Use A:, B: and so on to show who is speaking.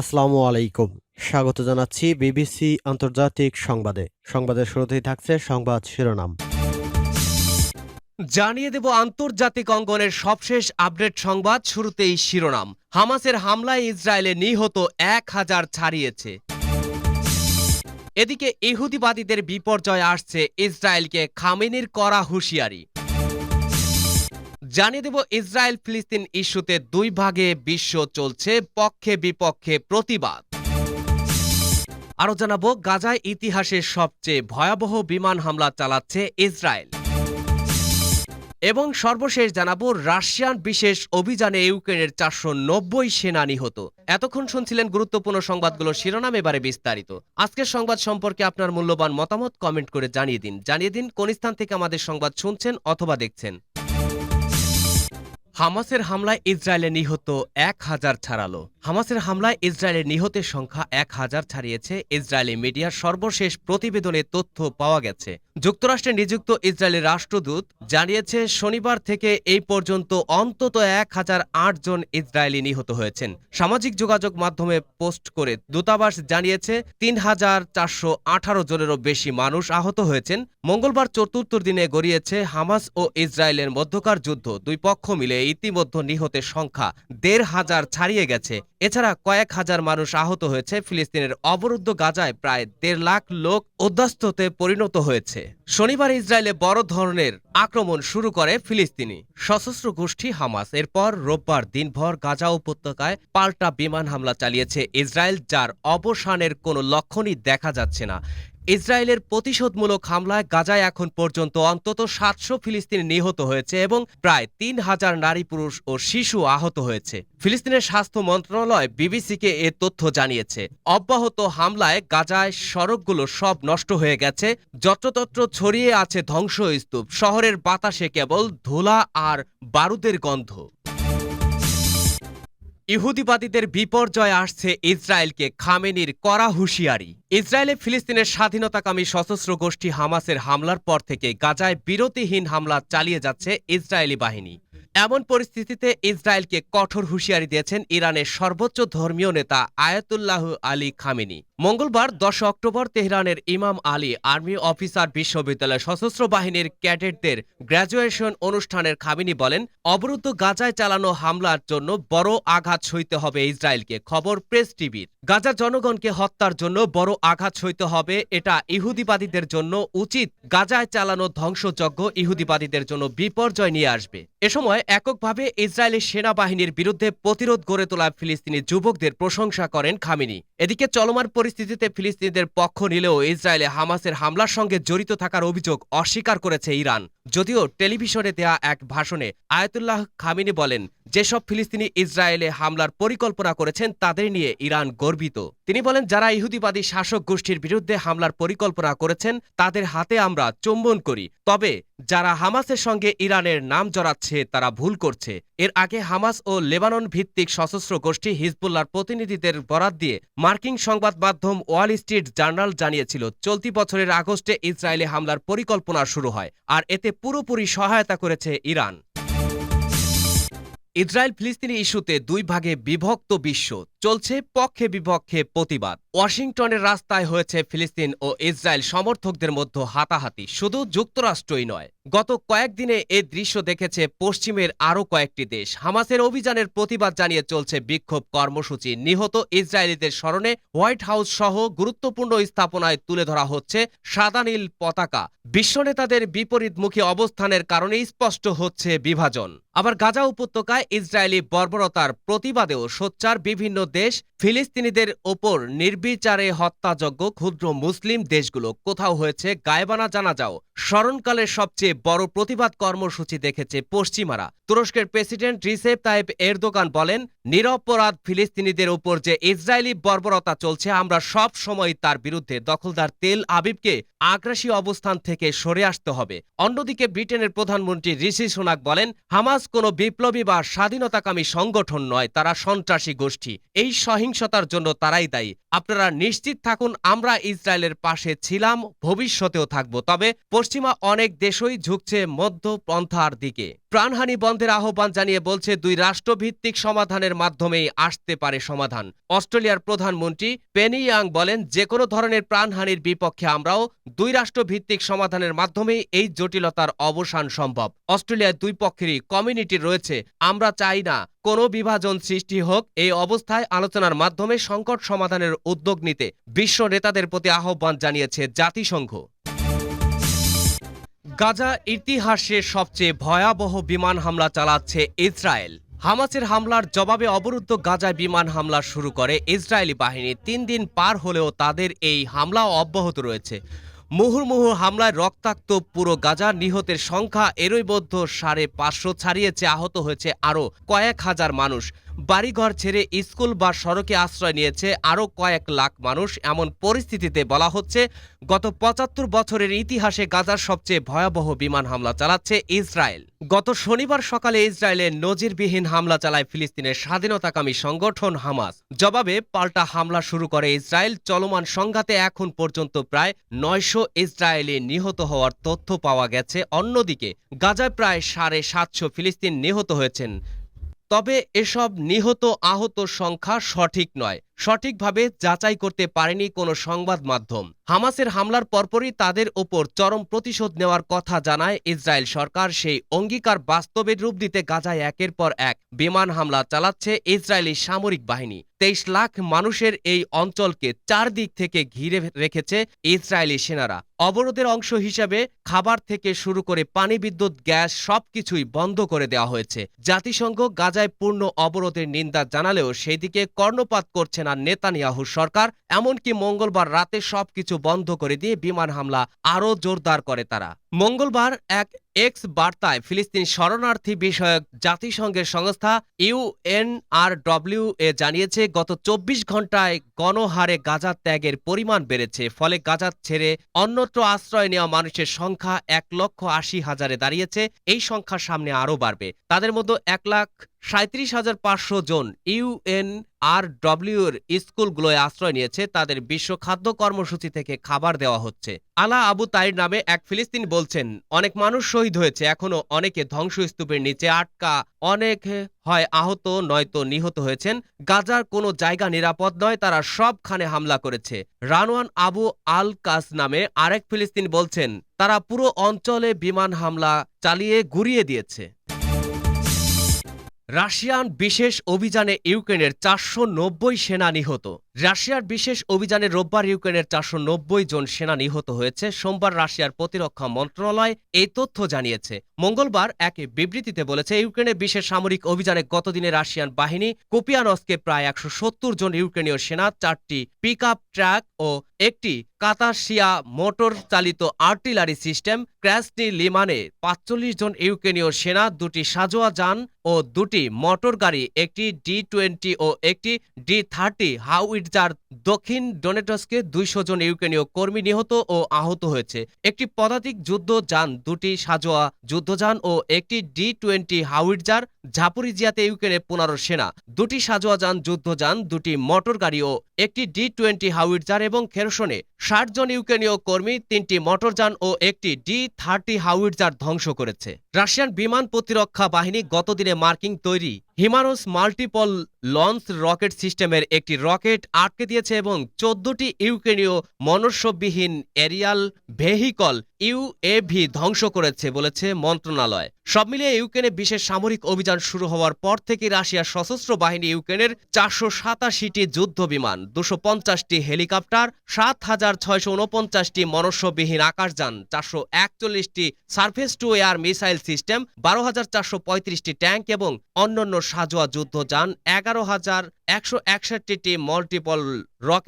A: আসসালামু আলাইকুম। স্বাগত জানাচ্ছি বিবিসি আন্তর্জাতিক সংবাদে। সংবাদের শুরুতেই থাকছে সংবাদ শিরোনাম।
B: জানিয়ে দেব আন্তর্জাতিক অঙ্গনের সবশেষ আপডেট সংবাদ শুরুতেই শিরোনাম। হামাসের হামলায় ইসরায়েলে নিহত এক হাজার ছাড়িয়েছে। এদিকে ইহুদিবাদীদের বিপর্যয় আসছে ইসরায়েলকে খামেনির করা হুঁশিয়ারি। জানিয়ে দেব ইসরায়েল ফিলিস্তিন ইস্যুতে দুই ভাগে বিশ্ব চলছে পক্ষে বিপক্ষে প্রতিবাদ। আরও জানাব, গাজায় ইতিহাসের সবচেয়ে ভয়াবহ বিমান হামলা চালাচ্ছে ইসরায়েল। এবং সর্বশেষ জানাব, রাশিয়ান বিশেষ অভিযানে ইউক্রেনের চারশো নব্বই সেনা নিহত। এতক্ষণ শুনছিলেন গুরুত্বপূর্ণ সংবাদগুলো শিরোনাম, এবারে বিস্তারিত। আজকের সংবাদ সম্পর্কে আপনার মূল্যবান মতামত কমেন্ট করে জানিয়ে দিন। জানিয়ে দিন, কোন স্থান থেকে আমাদের সংবাদ শুনছেন অথবা দেখছেন। হামাসের হামলায় ইসরায়েলে নিহত এক হাজার ছাড়ালো। হামাসের হামলায় ইসরায়েলের নিহতের সংখ্যা এক হাজার ছাড়িয়েছে। ইসরায়েলি মিডিয়ার সর্বশেষ প্রতিবেদনে তথ্য পাওয়া গেছে। যুক্তরাষ্ট্রে নিযুক্ত ইসরায়েলের রাষ্ট্রদূত জানিয়েছে, শনিবার থেকে এই পর্যন্ত অন্তত এক হাজার আট জন ইসরায়েলি নিহত হয়েছেন। সামাজিক যোগাযোগ মাধ্যমে পোস্ট করে দূতাবাস জানিয়েছে, তিন হাজার চারশো আঠারো জনেরও বেশি মানুষ আহত হয়েছেন। মঙ্গলবার চতুর্থ দিনে গড়িয়েছে হামাস ও ইসরায়েলের মধ্যকার যুদ্ধ। দুই পক্ষ মিলে ইতিমধ্যে নিহতের সংখ্যা দেড় হাজার ছাড়িয়ে গেছে। এছাড়া কয়েক হাজার মানুষ আহত হয়েছে। ফিলিস্তিনের অবরুদ্ধ গাজায় প্রায় দেড় লাখ লোক উদ্বাস্তুতে পরিণত হয়েছে। শনিবার ইসরায়েলে বড় ধরনের আক্রমণ শুরু করে ফিলিস্তিনি। সশস্ত্র গোষ্ঠী হামাস এরপর রোববার দিনভর গাজা উপত্যকায় পাল্টা বিমান হামলা চালিয়েছে। ইসরায়েল, যার অবসানের কোনো লক্ষণই দেখা যাচ্ছে না। ইসরায়েলের প্রতিশোধমূলক হামলায় গাজায় এখন পর্যন্ত অন্তত সাতশো ফিলিস্তিনি নিহত হয়েছে এবং প্রায় তিন হাজার নারী, পুরুষ ও শিশু আহত হয়েছে। ফিলিস্তিনের স্বাস্থ্য মন্ত্রণালয় বিবিসিকে এ তথ্য জানিয়েছে। অব্যাহত হামলায় গাজায় সড়কগুলো সব নষ্ট হয়ে গেছে, যত্রতত্র ছড়িয়ে আছে ধ্বংসস্তূপ, শহরের বাতাসে কেবল ধুলা আর বারুদের গন্ধ। ইহুদিবাদীদের বিপর্যয় আসছে ইসরায়েলকে খামেনির কড়া হুঁশিয়ারি। ইসরায়েলে ফিলিস্তিনের স্বাধীনতাকামী সশস্ত্র গোষ্ঠী হামাসের হামলার পর থেকে গাজায় বিরতিহীন হামলা চালিয়ে যাচ্ছে ইসরায়েলি বাহিনী। এমন পরিস্থিতিতে ইসরায়েলকে কঠোর হুঁশিয়ারি দিয়েছেন ইরানের সর্বোচ্চ ধর্মীয় নেতা আয়াতুল্লাহ আলী খামেনি। মঙ্গলবার দশ অক্টোবর তেহরানের ইমাম আলী আর্মি অফিসার বিশ্ববিদ্যালয় সশস্ত্র বাহিনীর ক্যাডেটদের গ্র্যাজুয়েশন অনুষ্ঠানের খামিনি বলেন, অবরুদ্ধ গাজায় চালানো হামলার জন্য বড় আঘাত সইতে হবে ইসরায়েলকে। খবর প্রেস টিভির। গাজার জনগণকে হত্যার জন্য বড় আঘাত সইতে হবে, এটা ইহুদিবাদীদের জন্য উচিত। গাজায় চালানো ধ্বংসযজ্ঞ ইহুদিবাদীদের জন্য বিপর্যয় নিয়ে আসবে। এ সময় এককভাবে ইসরায়েলি সেনাবাহিনীর বিরুদ্ধে প্রতিরোধ গড়ে তোলা ফিলিস্তিনি যুবকদের প্রশংসা করেন খামিনি। এদিকে চলমান পরিস্থিতিতে ফিলিস্তিনিদের পক্ষ নিলেও ইসরায়েলে হামাসের হামলার সঙ্গে জড়িত থাকার অভিযোগ অস্বীকার করেছে ইরান। যদিও টেলিভিশনে দেয়া এক ভাষণে আয়াতুল্লাহ খামিনি বলেন যেসব ফিলিস্তিনি ইসরায়েলে হামলার পরিকল্পনা করেছেন তাদের নিয়ে ইরান গর্বিত। তিনি বলেন, যারা ইহুদিবাদী শাসক গোষ্ঠীর বিরুদ্ধে হামলার পরিকল্পনা করেছেন, তাদের হাতে আমরা চুম্বন করি। তবে যারা হামাসের সঙ্গে ইরানের নাম জড়াচ্ছে, তারা ভুল করছে। এর আগে হামাস ও লেবানন ভিত্তিক সশস্ত্র গোষ্ঠী হিজবুল্লার প্রতিনিধিদের বরাত দিয়ে মার্কিন সংবাদ মাধ্যম ওয়াল স্ট্রিট জার্নাল জানিয়েছিল, চলতি বছরের আগস্টে ইসরায়েলে হামলার পরিকল্পনা শুরু হয়, আর এতে পুরোপুরি সহায়তা করেছে ইরান। ইসরায়েল ফিলিস্তিনি ইস্যুতে দুই ভাগে বিভক্ত বিশ্ব। চলছে পক্ষে বিপক্ষে প্রতিবাদ। ওয়াশিংটনের রাস্তায় হয়েছে ফিলিস্তিন ও ইসরায়েল সমর্থকদের মধ্যে হাতাহাতি। শুধু যুক্তরাষ্ট্রই নয়, গত কয়েকদিনে এই দৃশ্য দেখেছে পশ্চিমের আরও কয়েকটি দেশ। হামাসের অভিযানের প্রতিবাদ জানিয়ে চলছে বিক্ষোভ কর্মসূচি। নিহত ইসরায়েলিদের স্মরণে হোয়াইট হাউস সহ গুরুত্বপূর্ণ স্থাপনায় তুলে ধরা হচ্ছে সাদা নীল পতাকা বিশ্বনেতাদের বিপরীতমুখী অবস্থানের কারণে স্পষ্ট হচ্ছে বিভাজন। আবার গাজা উপত্যকায় ইসরায়েলি বর্বরতার প্রতিবাদেও সোচ্চার বিভিন্ন দেশ ফিলিস্তিনিদের ওপর নির্বিচারে হত্যাযজ্ঞ ক্ষুদ্র মুসলিম দেশগুলো। কোথাও হয়েছে গায়বানা জানা যাও স্মরণকালের সবচেয়ে বড় প্রতিবাদ কর্মসূচি দেখেছে পশ্চিমারা। তুরস্কের প্রেসিডেন্ট রিসেপ তাইপ এরদোকান বলেন নিরপরাধ ফিলিস্তিনিদের ওপর যে ইসরায়েলি বর্বরতা চলছে, আমরা সব সময় তার বিরুদ্ধে। দখলদার তেল আবিবকে আগ্রাসী অবস্থান থেকে সরে আসতে হবে। অন্যদিকে ব্রিটেনের প্রধানমন্ত্রী ঋষি সোনাক বলেন, হামাস কোনো বিপ্লবী বা স্বাধীনতাকামী সংগঠন নয়, তারা সন্ত্রাসী গোষ্ঠী। এই সহিংসতার জন্য তারাই দায়ী। আপনারা নিশ্চিত থাকুন, আমরা ইসরায়েলের পাশে ছিলাম, ভবিষ্যতেও থাকব। তবে পশ্চিমা অনেক দেশই ঝুঁকছে মধ্যপন্থার দিকে। প্রাণহানি বন্ধের আহ্বান জানিয়ে বলছে দুই রাষ্ট্রভিত্তিক সমাধানের মাধ্যমেই আসতে পারে সমাধান। অস্ট্রেলিয়ার প্রধানমন্ত্রী পেনি ইয়াং বলেন যে কোনো ধরনের প্রাণহানির বিপক্ষে আমরাও দুই রাষ্ট্রভিত্তিক সমাধানের মাধ্যমেই এই জটিলতার অবসান সম্ভব। অস্ট্রেলিয়ার দুই পক্ষেরই কমিউনিটি রয়েছে, আমরা চাই না কোনো বিভাজন সৃষ্টি হোক। এই অবস্থায় আলোচনার মাধ্যমে সংকট সমাধানের উদ্যোগ নিতে বিশ্ব নেতাদের প্রতি আহ্বান জানিয়েছে জাতিসংঘ। গাজা ইতিহাসে সবচেয়ে ভয়াবহ বিমান হামলা চালাচ্ছে ইসরায়েল। হামাসের হামলার জবাবে অবরুদ্ধ গাজায় বিমান হামলা শুরু করে ইসরায়েলি বাহিনী। তিন দিন পার হলেও তাদের এই হামলা অব্যাহত রয়েছে। মুহুর্মুহু হামলায় রক্তাক্ত পুরো গাজা নিহতের সংখ্যা এরই মধ্য সাড়ে পাঁচশো ছাড়িয়েছে, আহত হয়েছে আরও কয়েক হাজার মানুষ। বাড়িঘর ছেড়ে স্কুল বা সড়কে আশ্রয় নিয়েছে আরও কয়েক লাখ মানুষ, এমন পরিস্থিতিতে বলা হচ্ছে গত পঁচাত্তর বছরের ইতিহাসে গাজার সবচেয়ে ভয়াবহ বিমান হামলা চালাচ্ছে ইসরায়েল। গত শনিবার সকালে ইসরায়েলে নজিরবিহীন হামলা চালায় ফিলিস্তিনের স্বাধীনতাকামী সংগঠন হামাস। জবাবে পাল্টা হামলা শুরু করে ইসরায়েল, চলমান সংঘাতে এখন পর্যন্ত প্রায় নয়শো ইসরায়েলি নিহত হওয়ার তথ্য পাওয়া গেছে। অন্যদিকে গাজায় প্রায় সাড়ে সাতশো ফিলিস্তিন নিহত হয়েছেন। তবে এসব নিহত আহত সংখ্যা সঠিক নয়। সঠিকভাবে যাচাই করতে পারেনি কোনো সংবাদ মাধ্যম। হামাসের হামলার পরপরই তাদের ওপর চরম প্রতিশোধ নেওয়ার কথা জানায় ইসরায়েল সরকার। সেই অঙ্গীকার বাস্তবের রূপ দিতে গাজায় একের পর এক বিমান হামলা চালাচ্ছে ইসরায়েলি সামরিক বাহিনী। তেইশ লাখ মানুষের এই অঞ্চলকে চারদিক থেকে ঘিরে রেখেছে ইসরায়েলি সেনারা। অবরোধের অংশ হিসাবে খাবার থেকে শুরু করে পানি, বিদ্যুৎ, গ্যাস সবকিছুই বন্ধ করে দেওয়া হয়েছে। জাতিসংঘ গাজায় পূর্ণ অবরোধের নিন্দা জানালেও সেই দিকে কর্ণপাত করছে না নেতানিয়াহু সরকার, এমনকি মঙ্গলবার রাতে সবকিছু বন্ধ করে দিয়ে বিমান হামলা আরও জোরদার করে তারা। মঙ্গলবার এক এক্স বার্তায় ফিলিস্তিন শরণার্থী বিষয়ক জাতিসংঘের সংস্থা ইউএনআরডব্লিউ এ জানিয়েছে, গত চব্বিশ ঘন্টায় গণহারে গাজা ত্যাগের পরিমাণ বেড়েছে, ফলে গাজা ছেড়ে অন্যত্র আশ্রয় নেওয়া মানুষের সংখ্যা এক লক্ষ আশি হাজারে দাঁড়িয়েছে, এই সংখ্যা সামনে আরও বাড়বে। তাদের মধ্যে এক লাখ সাঁত্রিশ হাজার পাঁচশো জন ইউএন আর ডব্লিউর স্কুলগুলোয় আশ্রয় নিয়েছে, তাদের বিশ্ব খাদ্য কর্মসূচি থেকে খাবার দেওয়া হচ্ছে। আলা আবু তাইর নামে এক ফিলিস্তিন বলছেন, অনেক মানুষ শহীদ হয়েছে, এখনও অনেকে ধ্বংসস্তূপের নিচে আটকা, অনেক হয় আহত, নয়তো নিহত হয়েছেন। গাজার কোনো জায়গা নিরাপদ নয়, তারা সবখানে হামলা করেছে। রানওয়ান আবু আল কাস নামে আরেক ফিলিস্তিন বলছেন, তারা পুরো অঞ্চলে বিমান হামলা চালিয়ে গুড়িয়ে দিয়েছে। রাশিয়ান বিশেষ অভিযানে ইউক্রেনের চারশো নব্বই সেনা নিহত। রাশিয়ার বিশেষ অভিযানে রোববার ইউক্রেনের চারশো নব্বই জন সেনা নিহত হয়েছে। সোমবার রাশিয়ার প্রতিরক্ষা মন্ত্রণালয় এই তথ্য জানিয়েছে। মঙ্গলবার এক বিবৃতিতে বলেছে ইউক্রেনের বিশেষ সামরিক অভিযানে গতদিনে রাশিয়ান বাহিনী কুপিয়ানসকে প্রায় একশো সত্তর জন ইউক্রেনীয় সেনা, চারটি পিক ট্রাক ও একটি কাতাসিয়া মোটর চালিত আর্টিলারি সিস্টেম ক্র্যাসনি লিমানে পাঁচচল্লিশ জন ইউক্রেনীয় সেনা, দুটি সাজোয়া যান ও দুটি মোটর গাড়ি একটি ডি টোয়েন্টি ও একটি ডি থার্টি হাউইটজার দক্ষিণ ডোনেটসকে দুইশো জন ইউক্রেনীয় কর্মী নিহত ও আহত হয়েছে। একটি পদাতিক যুদ্ধ যান দুটি সাজোয়া যুদ্ধযান ও একটি ডি টোয়েন্টি হাউইটজার ঝাপুরিজিয়াতে ইউক্রেনের পনেরো সেনা, দুটি সাজোয়া যান যুদ্ধযান, দুটি মোটর গাড়ি ও একটি ডি টোয়েন্টি হাউইটজার এবং খেরসনে ষাট জন ইউক্রেনীয় কর্মী, তিনটি মোটরযান ও একটি ডি থার্টি হাউইটজার ধ্বংস করেছে। রাশিয়ান বিমান প্রতিরক্ষা বাহিনী গতদিনে মার্কিং তৈরি হিমানোস মাল্টিপল লঞ্চ রকেট সিস্টেমের একটি রকেট আটকে দিয়েছে এবং চোদ্দটি ইউক্রেনীয় মনুষ্যবিহীন এরিয়াল ভেহিকল ইউএভি ধ্বংস করেছে বলেছে মন্ত্রণালয়। সব মিলিয়ে ইউক্রেনে বিশেষ সামরিক অভিযান শুরু হওয়ার পর থেকে রাশিয়ার সশস্ত্র বাহিনী ইউক্রেনের চারশো সাতাশিটি যুদ্ধ বিমান দুশো পঞ্চাশটি হেলিকপ্টার, সাত হাজার ছয়শো উনপঞ্চাশটি মনুষ্যবিহীন আকাশযান, চারশো একচল্লিশটি surface to air missile system, বারো হাজার চারশো পঁয়ত্রিশটি ট্যাঙ্ক এবং অন্যান্য সাজোয়া যুদ্ধযান, এগারো হাজার একশো একষট্টিটি মাল্টিপল রকেট